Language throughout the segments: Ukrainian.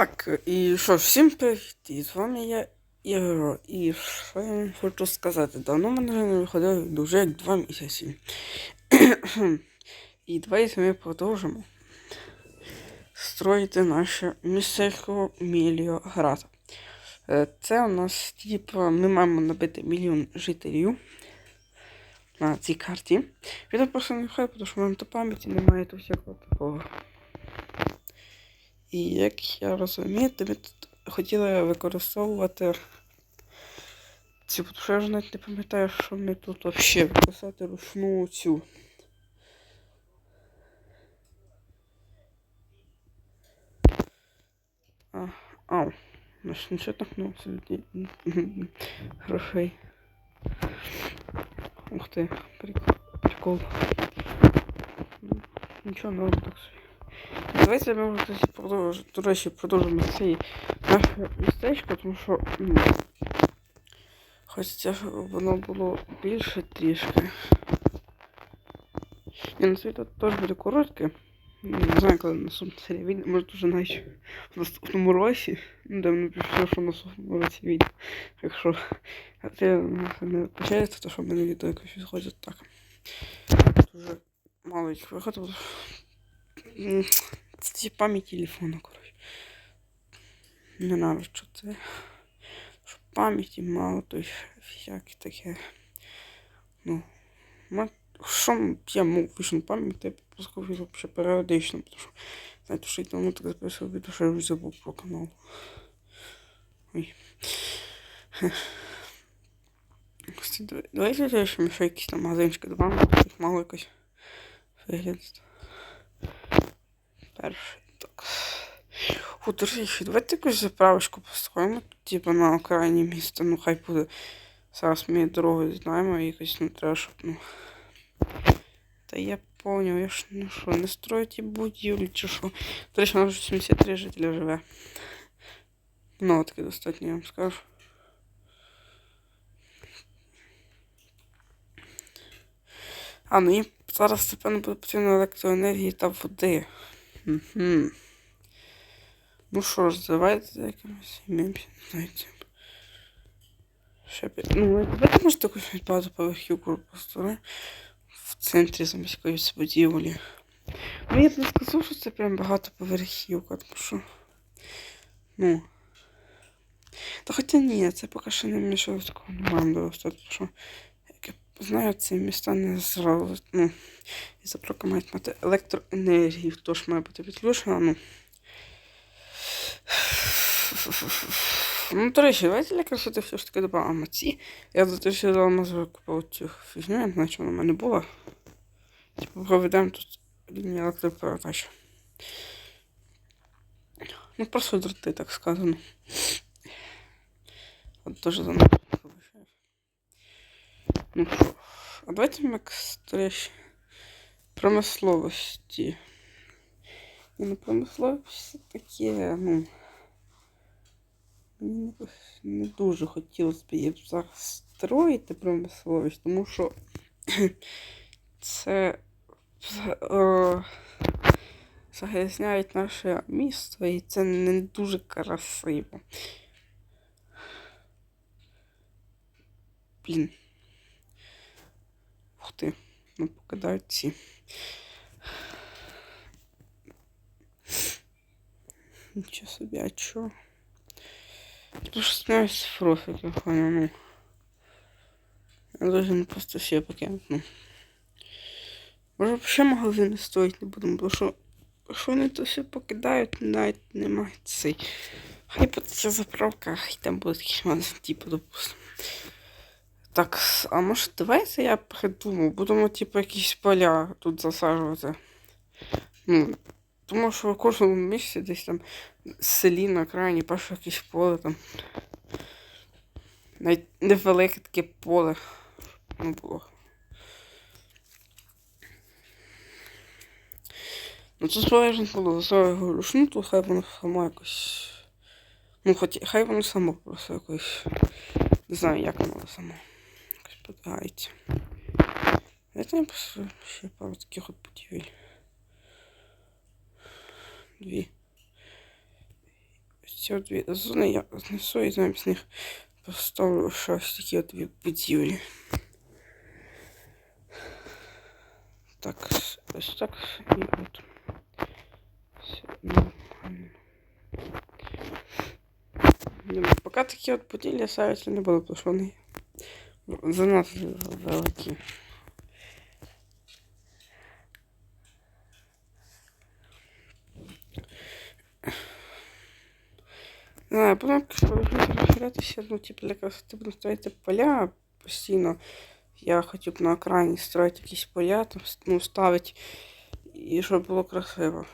Так, і що, всім привіт! І з вами я Ігор. І що я вам хочу сказати? Давно в мене не виходив дуже як два місяці. і давайте ми продовжимо строїти наше містечко Міліоград. Е, Це у нас, типу, ми маємо набити мільйон жителів на цій карті. Відео просто не хай, тому що в мене то пам'яті немає то всякого такого. І як я розумію, тобі тут хотіли використовувати цю, що я вже навіть не пам'ятаю, що ми тут взагалі використовувати ручну цю. А, ау. Значить, нічого так ну, грошей. Ух ти, прикол. прикол. Ну, Нічого, ну так собі. Давайте ми продовжимо, до речі, продовжимо цей наше містечко, тому що ну, хочеться, щоб воно було більше трішки. Ні, на світ теж буде коротке. Не знаю, коли наступна серія війни, може дуже навіть в наступному році. Ну, ми пішло, що в наступному році війна. Якщо це не почається, то що в мене відео якось відходять так. Дуже мало їх виходило. Це пам'ять телефона, коротше. Не знаю, що це. Що пам'яті мало, то й всяке таке. Ну, що я мов вийшов пам'ять, я пропускав взагалі періодично, тому що, знаєте, що я давно так записував відео, що я вже забув про канал. Ой. Давай- Давайте ще якісь там магазинчики добавимо, їх мало якось виглядати. Перший так. О, давайте якусь заправочку построїмо, типу на окраїні міста, ну хай буде. Зараз ми дорогу знаємо, і якось не треба, щоб, ну. Та я поняв, я ж ну що, не строю ті будівлі чи що. До речі, вже 73 жителя живе. Ну, таки достатньо, я вам скажу. А, ну і зараз, напевно, буде потрібно електроенергії та води. Угу. Ну що ж, давайте якимось ім'ямся, знаєте. Ще пі... Ну, давайте може якусь багатоповерхівку построїмо в центрі замість якоїсь будівлі. Ну, я б не сказав, що це прям багатоповерхівка, тому що. Ну. Та хоча ні, це поки що не нічого такого не маємо достати, тому що, як я знаю, ці міста не зразу, ну, і запрока мають мати електроенергію, тож має бути відключена, ну. Ну, до речі, давайте для красоти все ж таки додамо ці. Я за те, що давно купив цю фігню, я не знаю, що вона в мене була. Типу, проведемо тут лінію електропередач. Ну, просто дроти, так сказано. От дуже за вибачаюсь. Ну а давайте речі, промисловості. І на промисловості таке, ну. Мені не дуже хотілося б її зараз строїти промисловість, тому що це загрязняють наше місто і це не дуже красиво. Блін. Ух ти, ну покидають ці. Нічого собі, а чого? Потому с профит, я понял, ну. Я должен просто все покинуть, Може вообще магазини стоїть не будемо, бо що, що вони то все покидають, навіть немає цей. Хай буде ця заправка, хай там буде якийсь магазин, типу, допустим. Так, а може давайте я придумав, будемо типу якісь поля тут засаджувати. Ну, тому що в кожному місці десь там селі на крайні перше якесь поле там. Навіть невелике таке поле. Ну було. Ну це залежно було за його рушну, то хай воно само якось. Ну хоч хай воно само просто якось. Не знаю, як воно само. Якось подивається. Я там просто ще пару таких от будівель. Дві. ці дві зони я знесу і замість них поставлю щось такі от дві будівлі. Так, ось так і от. Все нормально. Думаю, Поки такі от будівлі ставити не буду, тому що вони занадто великі. Знаю, потім розширятися, ну, типу, для красоти буду ставити поля постійно. Я хотів б на окраїні строїти якісь поля, там, ну, ставити, і щоб було красиво.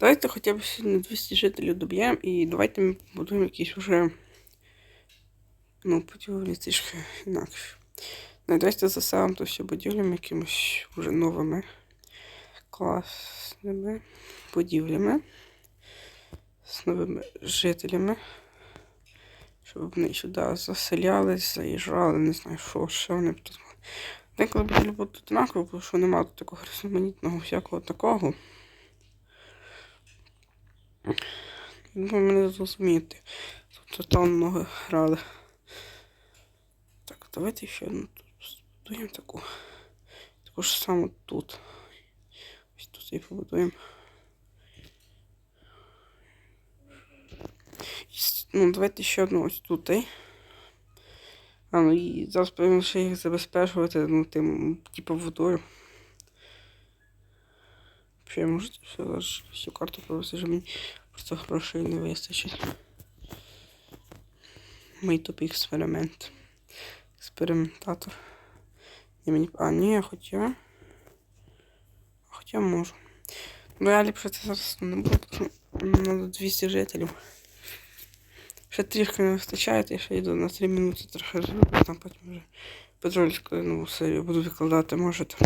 Давайте хоча б сьогодні 200 жителів доб'ємо і давайте ми будуємо якісь уже ну, будівлі трішки інакше. Ну, давайте заселимо то все будівлями якимось уже новими класними будівлями з новими жителями. Щоб вони сюди заселялись, заїжджали, не знаю, що, що вони тут. Деколи будівлі будуть однакові, бо що немає тут такого різноманітного всякого такого. Ну, мене зрозумієте. Тут там много грали. Так, давайте ще одну тут збудуємо таку. Таку ж саму тут. Ось тут і побудуємо. Ну, давайте ще одну ось тут. А, ну і зараз повинен ще їх забезпечувати, ну, тим, типу, водою. Ще я можу все зараз всю карту провести, що мені просто грошей не вистачить. Мій тупий експеримент. Експериментатор. Я мені. А, ні, хоча. Хоча можу. Ну я ліпше це зараз не буду, що 200 жителів. Ще трішки не вистачає, я ще йду на 3 минути трохи зроблю, там потім вже петрольську нову серію буду викладати, можете.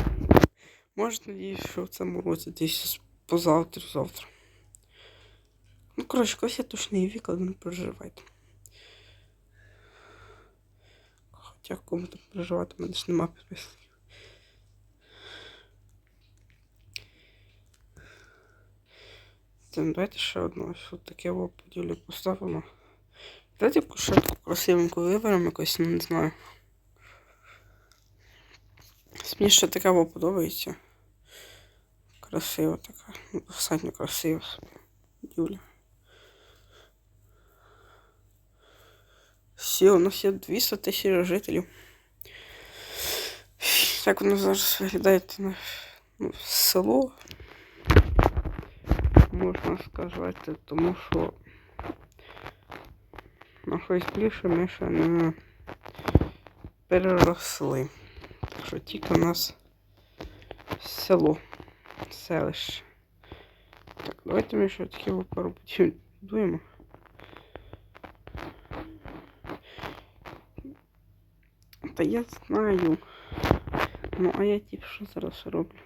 Може, надіюсь, що в цьому році десь позавтра, завтра. Ну, коротше, колись я точно її викладу, не переживайте. Хоча кому там переживати, в мене ж нема підписників. Там давайте ще одну ось таке поділю поставимо. Давайте кушетку красивеньку виберемо якось, не знаю. Ще така подобається. Красива така. Ну, достатньо красива Юля. Всі, у нас є 200 тисяч жителів. Як воно зараз виглядає на ну, село, можна сказати, тому що на щось більше ми ще не переросли. Так що тільки у нас село, селище. Так, давайте ми ще такі пару путів будуємо. Та я знаю. Ну, а я типу що зараз роблю?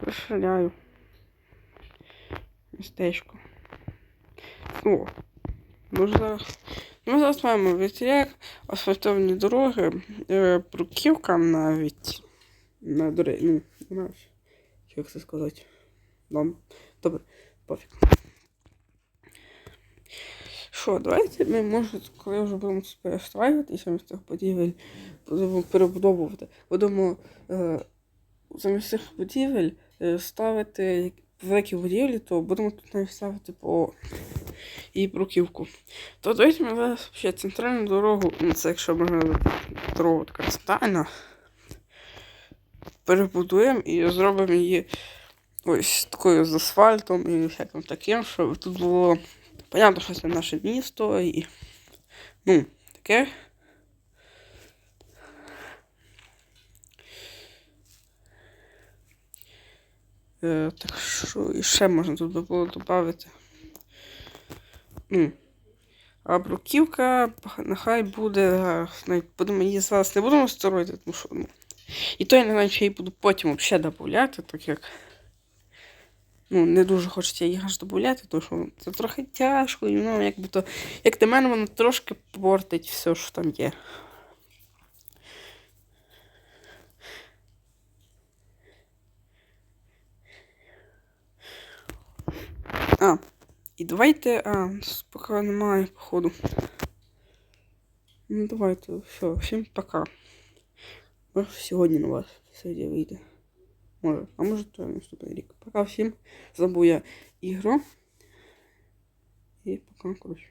Розширяю містечко. О, може зараз. Ми зараз маємо вітряк, асфальтовані дороги, е, бруківка навіть. На дорогі, ну, знаю, як це сказати. Вам. Добре, пофіг. Що, давайте ми, може, коли вже будемо перестраюватися з цих будівель, будемо перебудовувати, будемо е, замість цих будівель е, ставити великі будівлі, то будемо тут навіть ставити по і бруківку. То давайте ми зараз ще центральну дорогу, ну це якщо можна дорогу така центральна, перебудуємо і зробимо її ось такою з асфальтом і всяким таким, щоб тут було понятно, що це наше місто і ну, таке. Так що і ще можна тут було додати. А бруківка нехай буде. е, Навіть будемо її зараз не будемо строїти, тому що ну. І то я не знаю, чи я її буду потім взагалі додати, так як. Ну, не дуже хочеться її аж додати, тому що це трохи тяжко, і ну, якби то. Як для мене, воно трошки портить все, що там є. А, і давайте. А, нас поки немає, походу. Ну давайте, все, всім пока. Може сьогодні на вас сьогодні вийде. Може, а може то наступний рік. Пока всім. Забув я ігру. І пока, коротше.